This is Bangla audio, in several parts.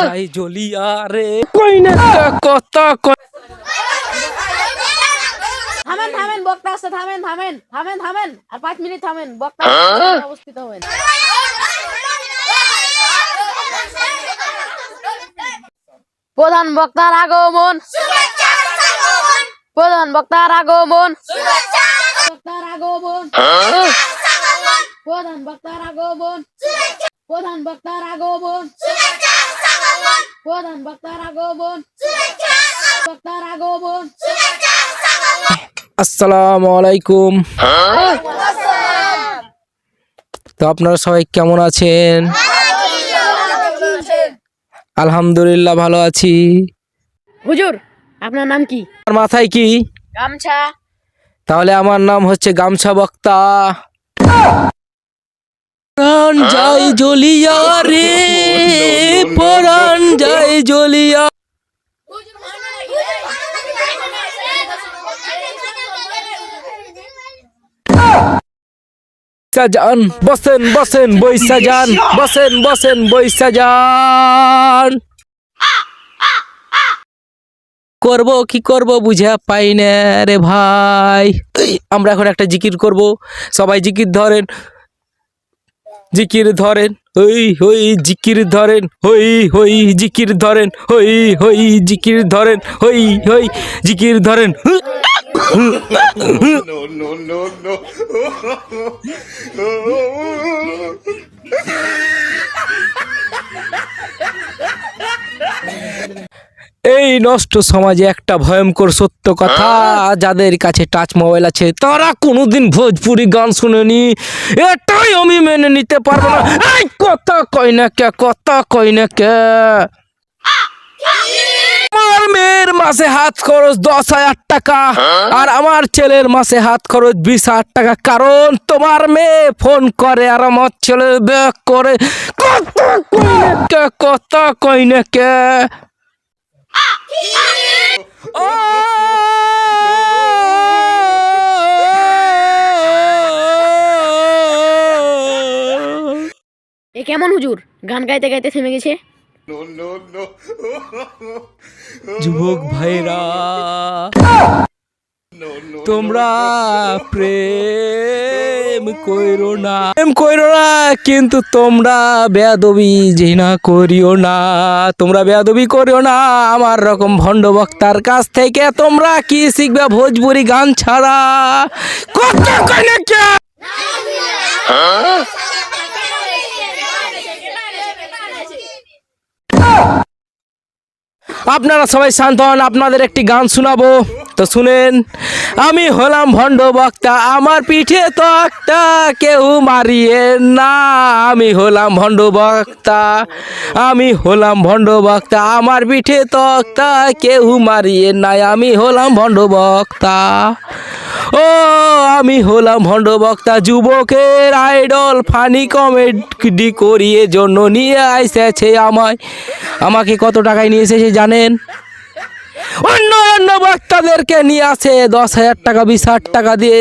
যাই জ্বলিয়া রে কই না? কথা কই থামেন থামেন বক্তা আসছে থামেন থামেন থামেন থামেন। আর পাঁচ মিনিট থামেন বক্তা অবস্থিত হবেন। প্রধান বক্তার আগমন। প্রধান বক্তার আগমন। বক্তার আগমন। প্রধান বক্তার আগমন। প্রধান বক্তার আগমন। প্রধান বক্তার আগমন বক্তার আগমন আসসালামু আলাইকুম। তো আপনারা সবাই কেমন আছেন? আলহামদুলিল্লাহ ভালো আছি। হুজুর আপনার নাম কি? আর মাথায় কি? গামছা। তাহলে আমার নাম হচ্ছে গামছা বক্তা। পরাণ যাই জ্বলিয়া রে পরাণ যাই জ্বলিয়া। যান বসেন বসেন বৈশা যান বসেন বসেন বৈশা যান। করব কি করব বুঝা পাই না রে ভাই। আমরা এখন একটা জিকির করব। সবাই জিকির ধরেন। জিকির ধরেন, হই হই জিকির ধরেন, হই হই জিকির ধরেন, হই হই জিকির ধরেন, হই হই জিকির ধরেন। এই নষ্ট সমাজে একটা ভয়ঙ্কর সত্য কথা যাদের কাছে টাচ মোবাইল আছে তারা কোনোদিন ভোজপুরি গান শুনেনি। এটাই আমি মেনে নিতে পারব না। এই কথা কই না কে কথা কই না কে? আমার মেয়ের মাসে হাত খরচ দশ হাজার টাকা আর আমার ছেলের মাসে হাত খরচ বিশ হাজার টাকা। কারণ তোমার মেয়ে ফোন করে আর আমার ছেলে ব্যাক করে। কথা কই না কে কথা কই না কে? এ কেমন হুজুর? গান গাইতে গাইতে থেমে গেছে? যুবক ভাইরা। তোমরা প্রেম কইরো না। প্রেম কইরো না, কিন্তু তোমরা বেয়াদবি জিনা করিও না। তোমরা বেয়াদবি করিও না, আমার রকম ভণ্ড বক্তার কাছ থেকে তোমরা কি শিখবে ভোজপুরি গান ছাড়া? কত কইলে কে? আপনারা সবাই শান্ত হন, আপনাদের একটি গান শোনাবো। তো শুনেন, আমি হলাম ভণ্ড বক্তা, আমার পিঠে তো একটা কেউ মারিয়ে না। আমি হলাম ভণ্ড বক্তা, আমি হলাম ভণ্ড বক্তা, আমার পিঠে তো একটা কেউ মারিয়ে নাই। আমি হলাম ভণ্ড বক্তা। ও, আমি হলাম ভণ্ড বক্তা, যুবকের আইডল ফানি কমেডি করিয়ে জন্য নিয়ে আইসেছে আমায়। আমাকে কত টাকায় নিয়ে এসেছে জানেন? অন্য অন্য বক্তাদেরকে নিয়ে আসে দশ হাজার টাকা বিশ হাজার টাকা দিয়ে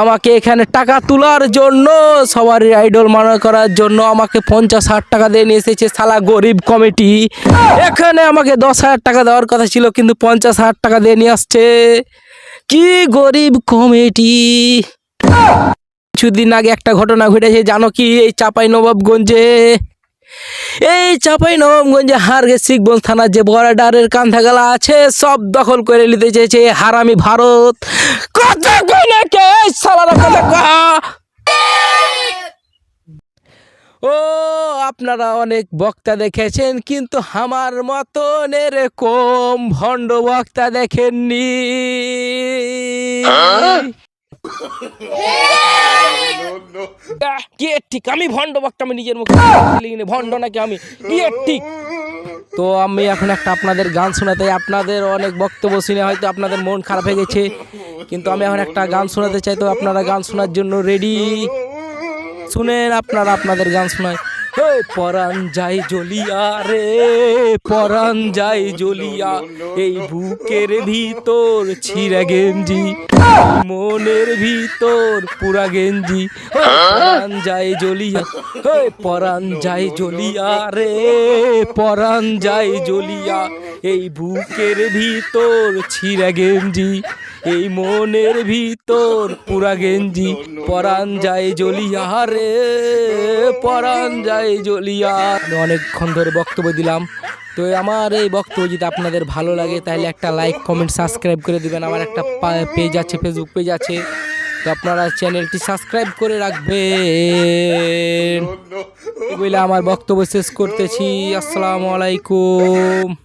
আমাকে এখানে টাকা তোলার জন্য, সবারই আইডল মনে করার জন্য আমাকে পঞ্চাশ হাজার টাকা দিয়ে নিয়ে এসেছে সালা গরিব কমিটি। এখানে আমাকে দশ হাজার টাকা দেওয়ার কথা ছিল, কিন্তু পঞ্চাশ হাজার টাকা দিয়ে নিয়ে আসছে। কি গরিব কমিটি? কিছুদিন আগে একটা ঘটনা ঘটেছে, জানো কি? এই চাপাই নবাবগঞ্জে এই চাপাই নবাবগঞ্জে হারগে শিখগঞ্জ থানার যে বর্ডারের কান্থাগালা আছে সব দখল করে নিতে চেয়েছে হারামি ভারত। কথা কে? ও আপনারা অনেক বক্তা দেখেছেন কিন্তু আমার মতন এরকম ভণ্ড বক্তা দেখেননি। আহ, কি ঠিক, আমি ভণ্ড বক্তা, আমি নিজের মুখে ভণ্ড নাকি আমি? কি ঠিক। তো আমি এখন একটা আপনাদের গান শোনাতে আপনাদের অনেক বক্তব্য শুনে হয়তো আপনাদের মন খারাপ হয়ে গেছে, কিন্তু আমি এখন একটা গান শোনাতে চাই, তো আপনারা গান শোনার জন্য রেডি শুনেন আপনারা আপনাদের গান শোনায়। পরাণ যাই জ্বলিয়া রে, পরাণ যাই জ্বলিয়া, এই বুকের ভিতর ছিঁড়া গেঞ্জি, মনের ভিতর পুরা গেঞ্জি পরাণ যাই জ্বলিয়া হে পরাণ যাই জ্বলিয়া রে, পরাণ যাই জ্বলিয়া, এই বুকের ভিতর ছিঁড়া গেঞ্জি, এই মনের ভিতর পুরা গেঞ্জি, পরাণ যায় জ্বলিয়া রে। পরাণ যায় জ্বলিয়া অনেকক্ষণ ধরে বক্তব্য দিলাম। তো আমার এই বক্তব্য যদি আপনাদের ভালো লাগে তাহলে একটা লাইক কমেন্ট সাবস্ক্রাইব করে দেবেন। আমার একটা পেজ আছে ফেসবুক পেজ আছে। তো আপনারা চ্যানেলটি সাবস্ক্রাইব করে রাখবেন। বুঝলে আমার বক্তব্য শেষ করতেছি। আসসালামু আলাইকুম।